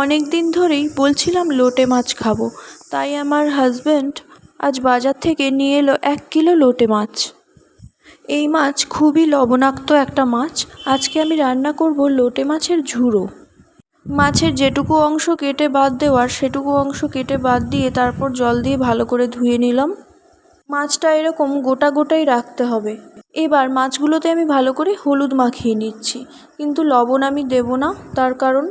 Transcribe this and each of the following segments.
অনেক দিন ধরেই বলছিলাম লোটে মাছ খাব, তাই আমার হাজব্যান্ড আজ বাজার থেকে নিয়ে এলো এক কিলো লোটে মাছ। এই মাছ খুবই লবণাক্ত একটা মাছ, আজকে আমি রান্না করব লোটে মাছের ঝুড়ো। মাছের যেটুকু অংশ কেটে বাদ দেওয়ার সেটুকু অংশ কেটে বাদ দিয়ে তারপর জল দিয়ে ভালো করে ধুয়ে নিলাম। মাছটা এরকম গোটা গোটাই রাখতে হবে। এবার মাছগুলোতে আমি ভালো করে হলুদ মাখিয়ে নিচ্ছি, কিন্তু লবণ আমি দেব না, তার কারণ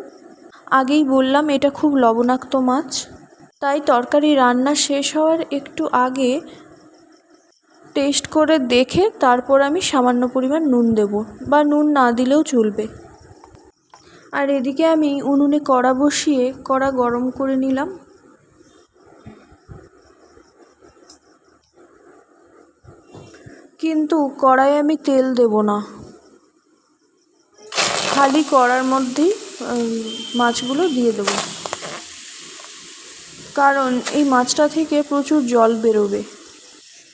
আগেই বললাম, এটা খুব লবণাক্ত মাছ। তাই তরকারি রান্না শেষ হওয়ার একটু আগে টেস্ট করে দেখে তারপর আমি সামান্য পরিমাণ নুন দেব, বা নুন না দিলেও চলবে। আর এদিকে আমি উনুনে কড়া বসিয়ে কড়া গরম করে নিলাম। কিন্তু কড়াইয়ে আমি তেল দেব না। খালি কড়ার মধ্যেই মাছগুলো দিয়ে দেবো। কারণ এই মাছটা থেকে প্রচুর জল বেরোবে।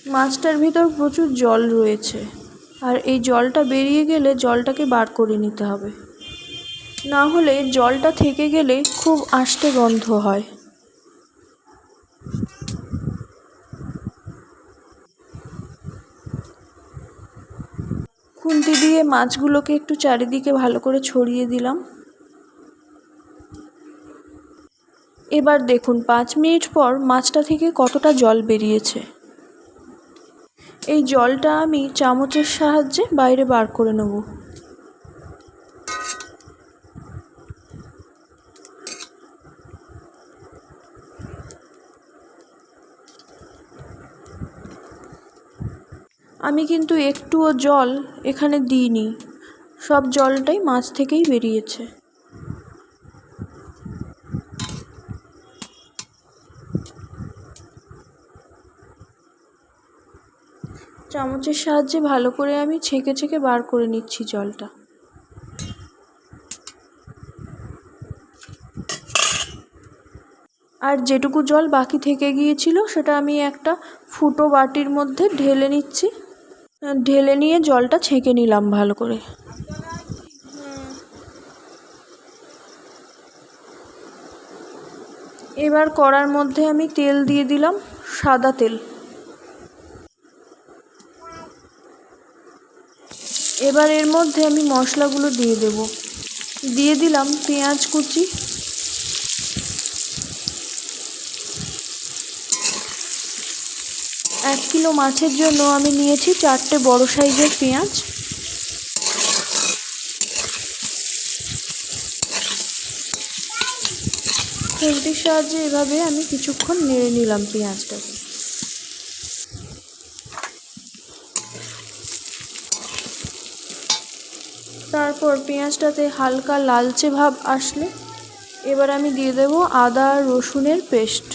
মাছটার ভিতর প্রচুর জল রয়েছে। আর এই জলটা বেরিয়ে গেলে জলটাকে বার করে নিতে হবে। না হলে জলটা থেকে গেলে খুব আষ্টে গন্ধ হয়। খুন্তি দিয়ে মাছগুলোকে একটু চারিদিকে ভালো করে ছড়িয়ে দিলাম। এবার দেখুন, পাঁচ মিনিট পর মাছটা থেকে কতটা জল বেরিয়েছে। এই জলটা আমি চামচের সাহায্যে বাইরে বার করে নেব। আমি কিন্তু একটুও জল এখানে দিইনি। সব জলটাই মাছ থেকেই বেরিয়েছে। চামচের সাহায্যে ভালো করে আমি ছেঁকে ছেঁকে বার করে নিচ্ছি জলটা। আর যেটুকু জল বাকি থেকে গিয়েছিল, সেটা আমি একটা ফুটো বাটির মধ্যে ঢেলে নিচ্ছি। ঢেলে নিয়ে জলটা ছেঁকে নিলাম ভালো করে। এবার কড়ার মধ্যে আমি তেল দিয়ে দিলাম সাদা তেল। এবার এর মধ্যে আমি মশলাগুলো দিয়ে দেব। দিয়ে দিলাম পেঁয়াজ কুচি। এক কিলো মাছের জন্য আমি নিয়েছি চারটে বড় সাইজের পেঁয়াজ। খুন্তির সাহায্যে এভাবে আমি কিছুক্ষণ নেড়ে নিলাম পেঁয়াজটাকে। তারপর পেঁয়াজটাতে হালকা লালচে ভাব আসলে, এবার আমি দিয়ে দেব আদা রসুনের পেস্ট।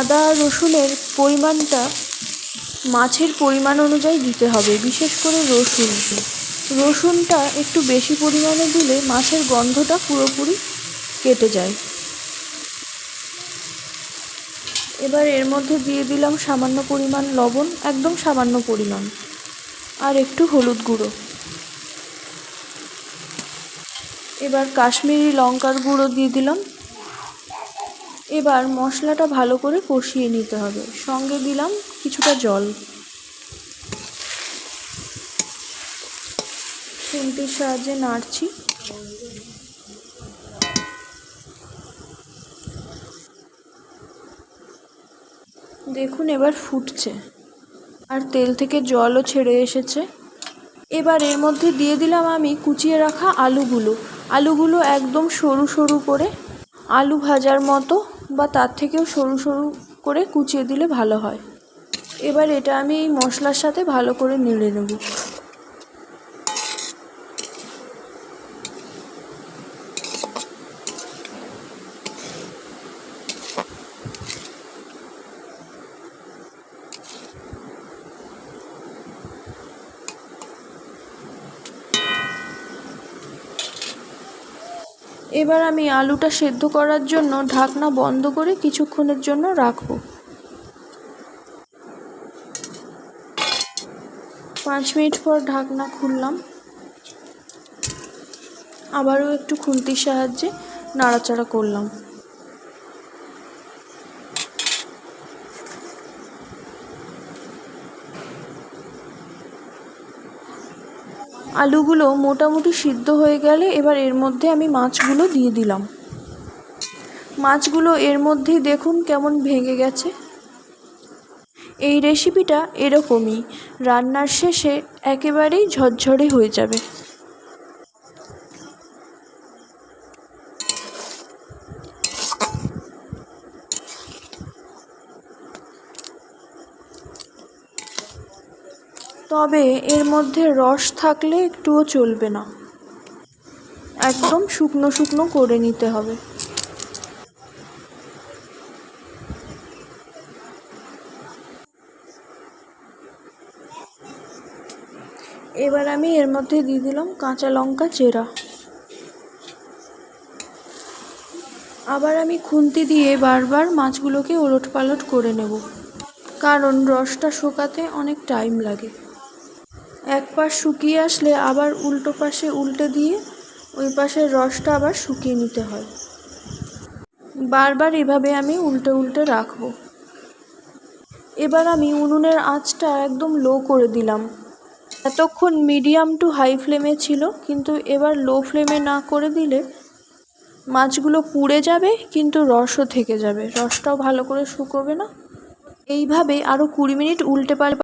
আদা রসুনের পরিমাণটা মাছের পরিমাণ অনুযায়ী দিতে হবে, বিশেষ করে রসুন রসুনটা একটু বেশি পরিমাণে দিলে মাছের গন্ধটা পুরোপুরি কেটে যায়। এবার এর মধ্যে দিয়ে দিলাম সামান্য পরিমাণ লবণ, একদম সামান্য পরিমাণ। আর একটু হলুদ গুঁড়ো। এবার কাশ্মীরি লঙ্কার গুঁড়ো দিয়ে দিলাম। এবার মশলাটা ভালো করে কষিয়ে নিতে হবে। সঙ্গে দিলাম কিছুটা জল। খুন্তির সাহায্যে নাড়ছি। দেখুন এবার ফুটছে। আর তেল থেকে জলও ছেড়ে এসেছে। এবার এর মধ্যে দিয়ে দিলাম আমি কুচিয়ে রাখা আলুগুলো। আলুগুলো একদম সরু সরু করে আলু ভাজার মতো বা তার থেকেও সরু সরু করে কুচিয়ে দিলে ভালো হয়। এবার এটা আমি এই মশলার সাথে ভালো করে নেড়ে নেব। এবার আমি আলুটা সেদ্ধ করার জন্য ঢাকনা বন্ধ করে কিছুক্ষণের জন্য রাখব। পাঁচ মিনিট পর ঢাকনা খুললাম। আবারও একটু খুন্তির সাহায্যে নাড়াচাড়া করলাম। আলুগুলো মোটামুটি সিদ্ধ হয়ে গেলে এবার এর মধ্যে আমি মাছগুলো দিয়ে দিলাম। মাছগুলো এর মধ্যেই দেখুন কেমন ভেঙে গেছে। এই রেসিপিটা এরকমই, রান্নার শেষে একেবারেই ঝরঝরে হয়ে যাবে। তবে এর মধ্যে রস থাকলে একটুও চলবে না। একদম শুকনো শুকনো করে নিতে হবে। এবার আমি এর মধ্যে দিয়ে দিলাম কাঁচা লঙ্কা চেরা। আবার আমি খুন্তি দিয়ে বারবার মাছগুলোকে ওলট পালট করে নেব, কারণ রসটা শুকাতে অনেক টাইম লাগে। এক পাশ শুকিয়ে আসলে আবার উল্টো পাশে উল্টে দিয়ে ওই পাশের রসটা আবার শুকিয়ে নিতে হয়। বারবার এভাবে আমি উল্টে উল্টে রাখব। এবার আমি উনুনের আঁচটা একদম লো করে দিলাম। এতক্ষণ মিডিয়াম টু হাই ফ্লেমে ছিল, কিন্তু এবার লো ফ্লেমে না করে দিলে মাছগুলো পুড়ে যাবে, কিন্তু রসও থেকে যাবে। রসটাও ভালো করে শুকোবে না। এইভাবে আরও কুড়ি মিনিট উল্টে পাল্টে